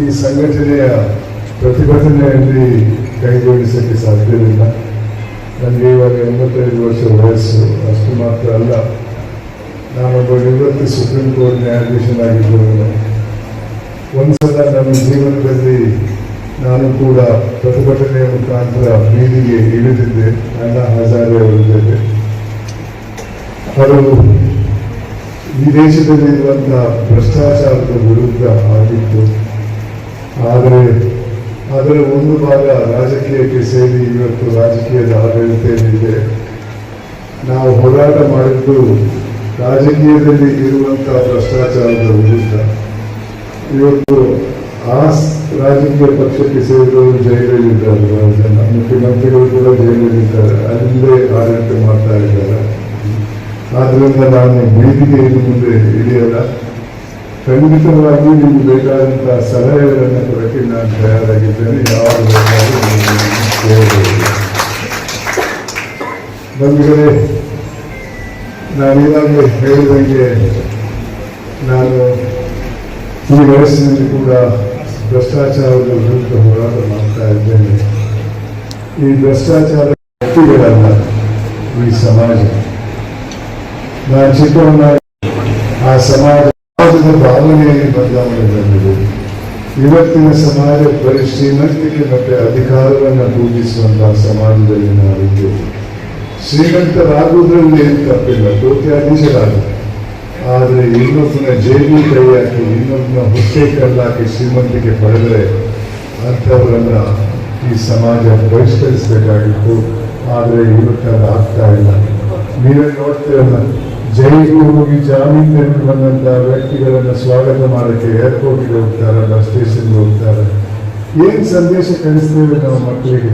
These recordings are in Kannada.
ಈ ಸಂಘಟನೆಯ ಪ್ರತಿಭಟನೆಯಲ್ಲಿ ಕೈಜೋಡಿಸಲಿಕ್ಕೆ ಸಾಧ್ಯವಿಲ್ಲ. ನನಗೆ ಇವಾಗ ಎಂಬತ್ತೈದು ವರ್ಷ ವಯಸ್ಸು, ಅಷ್ಟು ಮಾತ್ರ ಅಲ್ಲ. ನಾನೊಬ್ಬ ನಿವೃತ್ತ ಸುಪ್ರೀಂ ಕೋರ್ಟ್ ನ್ಯಾಯಾಧೀಶನಾಗಿದ್ದೇನೆ ಒಂದ್ಸಲ ನನ್ನ ಜೀವನದಲ್ಲಿ ನಾನು ಕೂಡ ಪ್ರತಿಭಟನೆಯ ಮುಖಾಂತರ ಬೀದಿಗೆ ಇಳಿದಿದ್ದೆ. ನನ್ನ ಹಜಾರೆ ಅವರಿದ್ದೇವೆ ಅವರು ಈ ದೇಶದಲ್ಲಿ ಇರುವಂತಹ ಭ್ರಷ್ಟಾಚಾರದ ವಿರುದ್ಧ ಆಗಿತ್ತು. ಆದರೆ ಅದರ ಒಂದು ಭಾಗ ರಾಜಕೀಯಕ್ಕೆ ಸೇರಿ ಇವತ್ತು ರಾಜಕೀಯದ ಆಡಳಿತದಲ್ಲಿದೆ ನಾವು ಹೋರಾಟ ಮಾಡಿದ್ದು ರಾಜಕೀಯದಲ್ಲಿ ಇರುವಂತಹ ಭ್ರಷ್ಟಾಚಾರದ ವಿರುದ್ಧ. ಇವತ್ತು ಆ ರಾಜಕೀಯ ಪಕ್ಷಕ್ಕೆ ಸೇರಿದವರು ಜೈಲಲ್ಲಿದ್ದಾರೆ. ಜನ ಮುಖ್ಯಮಂತ್ರಿಗಳು ಕೂಡ ಜೈಲಲ್ಲಿದ್ದಾರೆ. ಅಲ್ಲೇ ಆಡಳಿತ ಮಾಡ್ತಾ ಇದ್ದಾರೆ. ಆದ್ದರಿಂದ ನಾನು ಬೀದಿಗೆ ಮುಂದೆ ಇಳಿಯಲ್ಲ. ಖಂಡಿತವಾಗಿ ನಿಮ್ಗೆ ಬೇಕಾದಂತಹ ಸಲಹೆಗಳನ್ನು ಕೊಡಕ್ಕೆ ನಾನು ತಯಾರಾಗಿದ್ದೇನೆ. ಬೇಕಾದ್ರೂ ನೀವು ಕೇಳಬಹುದು ಬಂಧುಗಳೇ ಹೇಳಿದಂಗೆ ನಾನು ಈ ವಯಸ್ಸಿನಲ್ಲಿ ಕೂಡ ಭ್ರಷ್ಟಾಚಾರದ ವಿರುದ್ಧ ಹೋರಾಟ ಮಾಡ್ತಾ ಇದ್ದೇನೆ. ಈ ಭ್ರಷ್ಟಾಚಾರ ವ್ಯಕ್ತಿಗಳಲ್ಲ ಈ ಸಮಾಜ. ನಾನು ಚಿಕ್ಕವನ್ನ ಆ ಸಮಾಜ ಸಮಾಜದ ಭಾವನೆಯಲ್ಲಿ ಬದಲಾವಣೆ ಬಂದಿದೆ ಇವತ್ತಿನ ಸಮಾಜ ಶ್ರೀಮಂತಿಕೆ ಮತ್ತೆ ಅಧಿಕಾರವನ್ನು ಪೂಜಿಸುವಂತಹ ಸಮಾಜದಲ್ಲಿ ನಾವಿದ್ದೇವೆ ಶ್ರೀಮಂತರಾಗುವುದರಲ್ಲಿ ಏನು ತಪ್ಪಿಲ್ಲ ಕೋಟ್ಯಾಧೀಶರಾಗ ಆದರೆ ಇನ್ನೊಬ್ಬನ ಜೇಬಿ ಕೈ ಹಾಕಿ ಇನ್ನೊಬ್ಬನ ಹೊಟ್ಟೆ ಕಲ್ಲಾಕಿ ಶ್ರೀಮಂತಿಕೆ ಪಡೆದರೆ ಅಂಥವರನ್ನ ಈ ಸಮಾಜ ಬಹಿಷ್ಕರಿಸಬೇಕಾಗಿತ್ತು. ಆದರೆ ಇವತ್ತು ಅದು ಆಗ್ತಾ ಇಲ್ಲ. ನೀವೇ ನೋಡ್ತೀರಲ್ಲ ಜೈಲಿಗೆ ಹೋಗಿ ಜಾಮೀನಿನಲ್ಲಿ ಬಂದಂತಹ ವ್ಯಕ್ತಿಗಳನ್ನ ಸ್ವಾಗತ ಮಾಡಕ್ಕೆ ಏರ್ಪೋರ್ಟ್ಗೆ ಹೋಗ್ತಾರೆ ಬಸ್ ಸ್ಟೇಷನ್ಗೆ ಹೋಗ್ತಾರೆ ಏನ್ ಸಂದೇಶ ಕಳಿಸ್ತೇವೆ ನಾವು ಮಕ್ಕಳಿಗೆ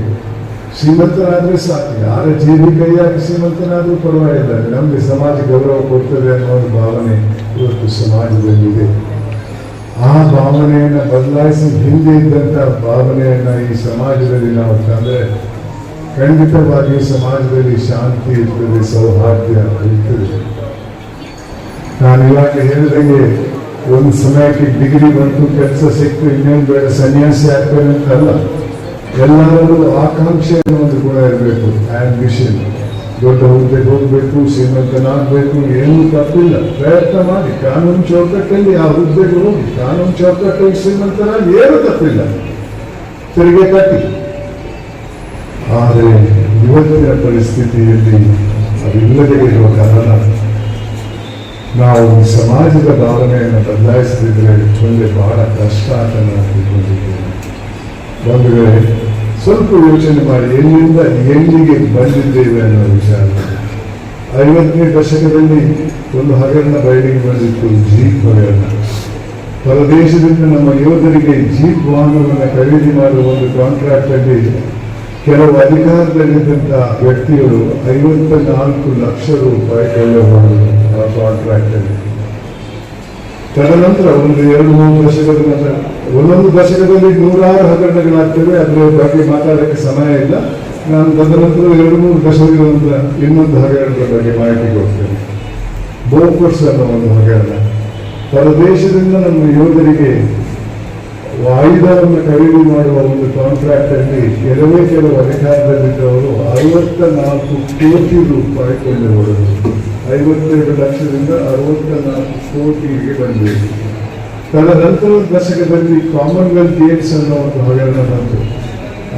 ಶ್ರೀಮಂತನಾದ್ರೆ ಸಾಕು ಯಾರ ಜೀವಿ ಕೈಯಾಗಿ ಶ್ರೀಮಂತನಾದ್ರೂ ಪರವಾಗಿಲ್ಲ ನಮ್ಗೆ ಸಮಾಜ ಗೌರವ ಕೊಡ್ತದೆ ಅನ್ನೋ ಒಂದು ಭಾವನೆ ಇವತ್ತು ಸಮಾಜದಲ್ಲಿದೆ ಆ ಭಾವನೆಯನ್ನ ಬದಲಾಯಿಸಿ ಹಿಂದೆ ಇದ್ದಂತ ಭಾವನೆಯನ್ನ ಈ ಸಮಾಜದಲ್ಲಿ ನಾವು ತಂದ್ರೆ ಖಂಡಿತವಾಗಿ ಸಮಾಜದಲ್ಲಿ ಶಾಂತಿ ಇರ್ತದೆ ಸೌಹಾರ್ದ ಇರ್ತದೆ ನಾನು ಇವಾಗ ಹೇಳಿದಂಗೆ ಒಂದು ಸಮಯಕ್ಕೆ ಡಿಗ್ರಿ ಬಂತು, ಕೆಲಸ ಸಿಕ್ತು, ಇನ್ನೇನು ಬೇಡ ಸನ್ಯಾಸಿ ಆಗ್ತೇನೆ ಅಂತ ಅಲ್ಲ ಎಲ್ಲರೂ ಆಕಾಂಕ್ಷೆ ಅನ್ನೋ ಒಂದು ಗುಣ ಇರಬೇಕು. ಆಂಬಿಷನ್ ದೊಡ್ಡ ಹುದ್ದೆಗೆ ಹೋಗಬೇಕು, ಶ್ರೀಮಂತನಾಗಬೇಕು, ಏನೂ ತಪ್ಪಿಲ್ಲ. ಪ್ರಯತ್ನ ಮಾಡಿ. ಕಾನೂನು ಚೌಕಟ್ಟಲ್ಲಿ ಆ ಹುದ್ದೆಗೆ ಹೋಗಿ, ಕಾನೂನು ಚೌಕಟ್ಟಲ್ಲಿ ಶ್ರೀಮಂತನಾಗಿ ಏನೂ ತಪ್ಪಿಲ್ಲ. ತೆರಿಗೆ ಕಟ್ಟಿ. ಆದರೆ ಇವತ್ತಿನ ಪರಿಸ್ಥಿತಿಯಲ್ಲಿ ಅದಿಲ್ಲದೆ ಇರುವ ಕಾರಣ ನಾವು ಸಮಾಜದ ಭಾವನೆಯನ್ನು ಬದಲಾಯಿಸದಿದ್ರೆ ಮುಂದೆ ಬಹಳ ಕಷ್ಟ ಅಂತ ನಾವು ತಿಳ್ಕೊಂಡಿದ್ದೇವೆ. ವೇಳೆ ಸ್ವಲ್ಪ ಯೋಚನೆ ಮಾಡಿ, ಎಲ್ಲಿಂದ ಎಲ್ಲಿಗೆ ಬಂದಿದ್ದೇವೆ ಅನ್ನೋ ವಿಚಾರ. ಐವತ್ತನೇ ದಶಕದಲ್ಲಿ ಒಂದು ಹಗರಣ ಬಯಲಿಗೆ ಬಂದಿತ್ತು, ಜೀಪ್ ಹಗರಣ. ಹೊರದೇಶದಿಂದ ನಮ್ಮ ಯೋಧರಿಗೆ ಜೀಪ್ ವಾಹನವನ್ನು ಖರೀದಿ ಮಾಡುವ ಒಂದು ಕಾಂಟ್ರಾಕ್ಟ್ ಅಲ್ಲಿ ಕೆಲವು ಅಧಿಕಾರದಲ್ಲಿದ್ದಂಥ ವ್ಯಕ್ತಿಗಳು ಐವತ್ತ ನಾಲ್ಕು ಲಕ್ಷ ರೂಪಾಯಿ ಕೊಳ್ಳಬಹುದು ಆ ಕಾಂಟ್ರಾಕ್ಟ್ ಅಲ್ಲಿ ತದನಂತರ ಒಂದು ಎರಡು ಮೂರು ದಶಕದ ನಂತರ, ಒಂದೊಂದು ದಶಕದಲ್ಲಿ ನೂರಾರು ಹಗರಣಗಳಾಗ್ತವೆ, ಅದರ ಬಗ್ಗೆ ಮಾತಾಡೋಕ್ಕೆ ಸಮಯ ಇಲ್ಲ. ನಾನು ತದನಂತರ ಎರಡು ಮೂರು ದಶಕಗಳ ನಂತರ ಇನ್ನೊಂದು ಹಗರಣದ ಬಗ್ಗೆ ಮಾಹಿತಿ ಕೊಡ್ತೇನೆ. ಬೋಫೋರ್ಸ್ ಅನ್ನೋ ಒಂದು ಹಗರಣ. ಪರದೇಶದಿಂದ ನಮ್ಮ ಯೋಧರಿಗೆ ಆಯುಧವನ್ನು ಖರೀದಿ ಮಾಡುವ ಒಂದು ಕಾಂಟ್ರಾಕ್ಟ್ ಅಲ್ಲಿ ಕೆಲವೇ ಕೆಲವು ಅಧಿಕಾರದಲ್ಲಿದ್ದವರು ಅರವತ್ತ ನಾಲ್ಕು ಕೋಟಿ ರೂಪಾಯಿ ಕೊಂಡುಕೊಳ್ಳರು ಐವತ್ತೆರಡು ಲಕ್ಷದಿಂದ ಅರವತ್ತ ನಾಲ್ಕು ಕೋಟಿಗೆ ಬಂದಿದೆ. ತದನಂತರದ ದಶಕದಲ್ಲಿ ಕಾಮನ್ವೆಲ್ತ್ ಗೇಮ್ಸ್ ಅನ್ನೋ ಒಂದು ಹಗರಣ ಬಂತು.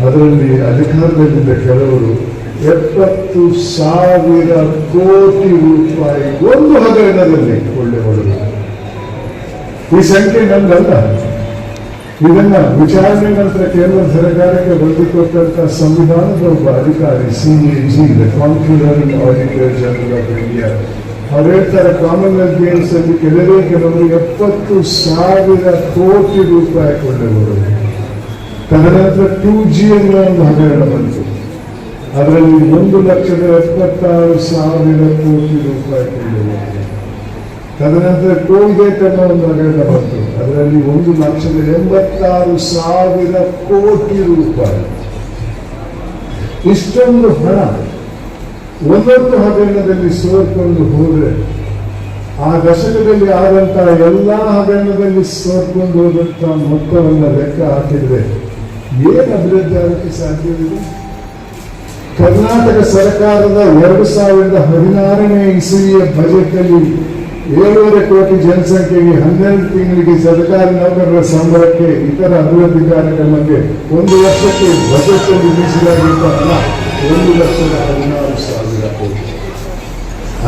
ಅದರಲ್ಲಿ ಅಧಿಕಾರದಲ್ಲಿದ್ದ ಕೆಲವರು ಎಪ್ಪತ್ತು ಸಾವಿರ ಕೋಟಿ ರೂಪಾಯಿ ಒಂದು ಹಗರಣದಲ್ಲಿ ಕೊಳ್ಳೆ ಹೊಡೆದರು ಈ ಸಂಖ್ಯೆ ನಮ್ದಲ್ಲ ಇದನ್ನ ವಿಚಾರಣೆ ನಂತರ ಕೇಂದ್ರ ಸರ್ಕಾರಕ್ಕೆ ಬಂದುಕೊಟ್ಟಂತ ಸಂವಿಧಾನದ ಒಬ್ಬ ಅಧಿಕಾರಿ C A G the auditor general of India ಅವ್ರು ಹೇಳ್ತಾರೆ ಕಾಮನ್ವೆಲ್ತ್ ಗೇಮ್ಸ್ ಅಲ್ಲಿ ಕೆಲವೇ ಕೆಲವರು ಎಪ್ಪತ್ತು ಸಾವಿರ ಕೋಟಿ ರೂಪಾಯಿ ಕೊಂಡವರು ತದನಂತರ ಟೂ ಜಿ ಅನ್ನೋ ಒಂದು ಹಗರಣ ಬಂತು. ಅದರಲ್ಲಿ ಒಂದು ಲಕ್ಷದ ಎಪ್ಪತ್ತಾರು ಸಾವಿರ ಕೋಟಿ ರೂಪಾಯಿ ಕೊಂಡವರು ತದನಂತರ ಟೋಲ್ಗೇಟ್ ಅನ್ನೋ ಒಂದು ಹಗರಣ ಬಂತು. ಅದರಲ್ಲಿ ಒಂದು ಲಕ್ಷದ ಎಂಬತ್ತಾರು ಸಾವಿರ ಕೋಟಿ ರೂಪಾಯಿ. ಇಷ್ಟೊಂದು ಹಣ ಒಂದೊಂದು ಹಗರಣದಲ್ಲಿ ಸೋರ್ಕೊಂಡು ಹೋದ್ರೆ, ಆ ದಶಕದಲ್ಲಿ ಆದಂತಹ ಎಲ್ಲಾ ಹಗರಣದಲ್ಲಿ ಸೋರ್ಕೊಂಡು ಹೋದಂತ ಮೊತ್ತವನ್ನು ಲೆಕ್ಕ ಹಾಕಿದ್ರೆ ಏನು ಅಭಿವೃದ್ಧಿ ಆಗಕ್ಕೆ ಸಾಧ್ಯವಿದೆ? ಕರ್ನಾಟಕ ಸರ್ಕಾರದ ಎರಡು ಸಾವಿರದ ಹದಿನಾರನೇ ಇಸವಿಯ ಬಜೆಟ್ ಅಲ್ಲಿ ಏಳೂವರೆ ಕೋಟಿ ಜನಸಂಖ್ಯೆಗೆ ಹನ್ನೆರಡು ತಿಂಗಳಿಗೆ ಸರ್ಕಾರಿ ನೌಕರರ ಸಂಬಳಕ್ಕೆ ಇತರ ಅಭಿವೃದ್ಧಿ ಕಾರ್ಯಕ್ರಮಕ್ಕೆ ಒಂದು ವರ್ಷಕ್ಕೆ ಬಜೆಟ್ ಅಲ್ಲಿ ಮೀಸಲಾಗಿದ್ದ ಹಣ ಒಂದು ಲಕ್ಷದ ಹದಿನಾರು ಸಾವಿರ ಕೋಟಿ.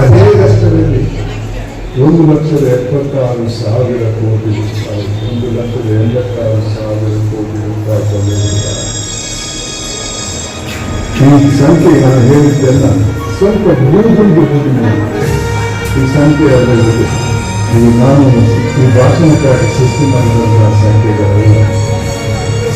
ಅದೇ ವರ್ಷದಲ್ಲಿ ಒಂದು ಲಕ್ಷದ ಎಪ್ಪತ್ತಾರು ಸಾವಿರ ಕೋಟಿ ರೂಪಾಯಿ, ಒಂದು ಲಕ್ಷದ ಎಂಬತ್ತಾರು ಸಾವಿರ ಕೋಟಿ ರೂಪಾಯಿ ಬಂದಿದ್ದಾರೆ ಈ ಸಂಖ್ಯೆ ನಾನು ಹೇಳಿದ್ದೆಲ್ಲ ಸ್ವಲ್ಪ ಮೂಗುಂಡು ಈ ಸಂಖ್ಯೆ ಅದರಲ್ಲಿ ಈ ನಾನು ಈ ಭಾಷಣಕ್ಕಾಗಿ ಸೃಷ್ಟಿ ಮಾಡಿದಂತಹ ಸಂಖ್ಯೆಗಳಲ್ಲ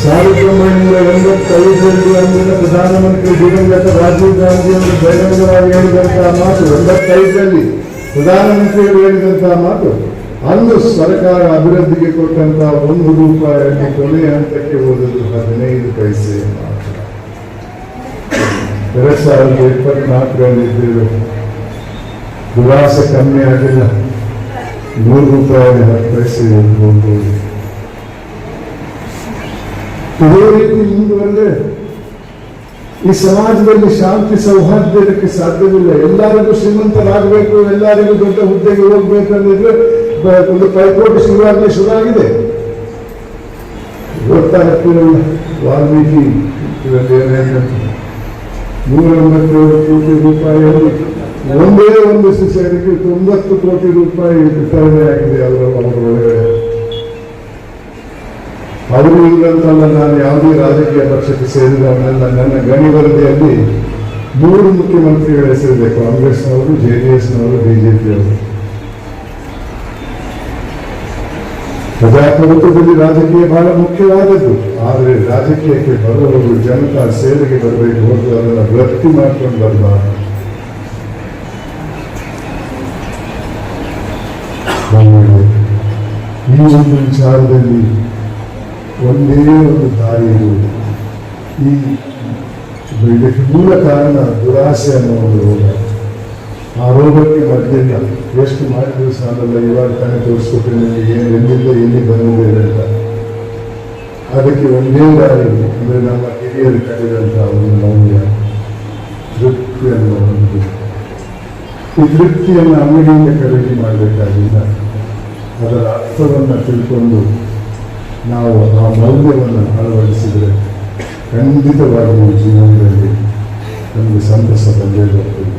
ಸಾವಿರದ ಒಂಬೈನೂರ ಎಂಬತ್ತೈದರಲ್ಲಿ ಅಂದಿನ ಪ್ರಧಾನಮಂತ್ರಿ ದಿವಂಗತ ರಾಜೀವ್ ಗಾಂಧಿ ಅವರು ಬಹಿರಂಗವಾಗಿ ಹೇಳಿದಂತಹ ಮಾತು ಎಂಬತ್ತೈದರಲ್ಲಿ ಪ್ರಧಾನಮಂತ್ರಿಯವರು ಹೇಳಿದಂತಹ ಮಾತು ಅಂದು ಸರ್ಕಾರ ಅಭಿವೃದ್ಧಿಗೆ ಕೊಟ್ಟಂತಹ ಒಂದು ರೂಪಾಯಿ ಕೊನೆ ಹಂತಕ್ಕೆ ಹೋದದ್ದು ಹದಿನೈದು ಪೈಸೆ ಮಾತ್ರ ಎರಡ್ ಸಾವಿರದ ಇಪ್ಪತ್ನಾಲ್ಕರಲ್ಲಿ ಇದ್ದಿದ್ದು ದುರಾಸೆ ಕಮ್ಮಿ ಆಗಿಲ್ಲ. ನೂರು ರೂಪಾಯಿ ಹತ್ತು ಪೈಸೆ ಒಂದು. ಇದೇ ರೀತಿ ಮುಂದುವರೆದ್ರೆ ಈ ಸಮಾಜದಲ್ಲಿ ಶಾಂತಿ ಸೌಹಾರ್ದ ಇರಕ್ಕೆ ಸಾಧ್ಯವಿಲ್ಲ. ಎಲ್ಲರಿಗೂ ಶ್ರೀಮಂತರಾಗಬೇಕು, ಎಲ್ಲರಿಗೂ ದೊಡ್ಡ ಹುದ್ದೆಗೆ ಹೋಗ್ಬೇಕು ಅಂದಿದ್ರೆ ಒಂದು ಪೈಪೋಟಿ ಶುರುವಾಗಲಿ ಶುರುವಾಗಿದೆ. ಗೊತ್ತಾ ಇರ್ತಿರಲ್ಲ ವಾಲ್ಮೀಕಿ ಇದರಲ್ಲಿ ಏನ್ ಹೇಳ್ತಾರೆ? ನೂರ ಒಂಬತ್ತೇಳು ಕೋಟಿ ರೂಪಾಯಿಯಲ್ಲಿ ಒಂದೇ ಒಂದು ಶಿಷ್ಯರಿಗೆ ತೊಂಬತ್ತು ಕೋಟಿ ರೂಪಾಯಿ ವಿತರಣೆ ಆಗಿದೆ ಅದರ ಅವರ ಒಳಗಡೆ ಅವರು ಇಲ್ಲಂತಲ್ಲ ನಾನು ಯಾವುದೇ ರಾಜಕೀಯ ಪಕ್ಷಕ್ಕೆ ಸೇರಿದವನಲ್ಲ ನನ್ನ ಗಣಿ ವರದಿಯಲ್ಲಿ ಮೂರು ಮುಖ್ಯಮಂತ್ರಿಗಳ ಹೆಸರಿದೆ ಕಾಂಗ್ರೆಸ್ನವರು, ಜೆ ಡಿ ಎಸ್ನವರು ಬಿಜೆಪಿಯವರು ಪ್ರಜಾಪ್ರಭುತ್ವದಲ್ಲಿ ರಾಜಕೀಯ ಬಹಳ ಮುಖ್ಯವಾದದ್ದು. ಆದರೆ ರಾಜಕೀಯಕ್ಕೆ ಬರುವವರು ಜನತಾ ಸೇವೆಗೆ ಬರಬೇಕು ಅದನ್ನು ವೃತ್ತಿ ಮಾಡ್ಕೊಂಡು ಬರಬಾರದು. ಈ ಒಂದು ವಿಚಾರದಲ್ಲಿ ಒಂದೇ ಒಂದು ದಾರಿ ಇರುವುದು ಈ ಇದಕ್ಕೆ ಮೂಲ ಕಾರಣ ದುರಾಸೆ ಅನ್ನೋ ಒಂದು ರೋಗ ಆ ರೋಗಕ್ಕೆ ಮದ್ದಿಲ್ಲ ಎಷ್ಟು ಮಾಡಿದ್ರು ಸಾಲಲ್ಲ, ಇವಾಗ ತಾನೇ ತೋರಿಸ್ಕೊಟ್ರೆ ನನಗೆ ಏನು ಎಲ್ಲಿಂದ ಎಲ್ಲಿ ಬಂದಿದೆ ಅಂತ. ಅದಕ್ಕೆ ಒಂದೇ ದಾರಿ ಅಂದರೆ ನಮ್ಮ ಹಿರಿಯರು ಕಳೆದಂತಹ ಒಂದು ಮೌಲ್ಯ, ತೃಪ್ತಿ ಅನ್ನೋ ಒಂದು ಈ ತೃಪ್ತಿಯನ್ನು ಅಂಗಡಿಯಿಂದ ಖರೀದಿ ಮಾಡಬೇಕಾಗಿಲ್ಲ ಅದರ ಅರ್ಥವನ್ನು ತಿಳ್ಕೊಂಡು ನಾವು ಆ ಮೌಲ್ಯವನ್ನು ಅಳವಡಿಸಿದರೆ ಖಂಡಿತವಾಗಿಯೂ ಜೀವನದಲ್ಲಿ ನಮಗೆ ಸಂತಸ ಬಂದೇ ಬರ್ತದೆ.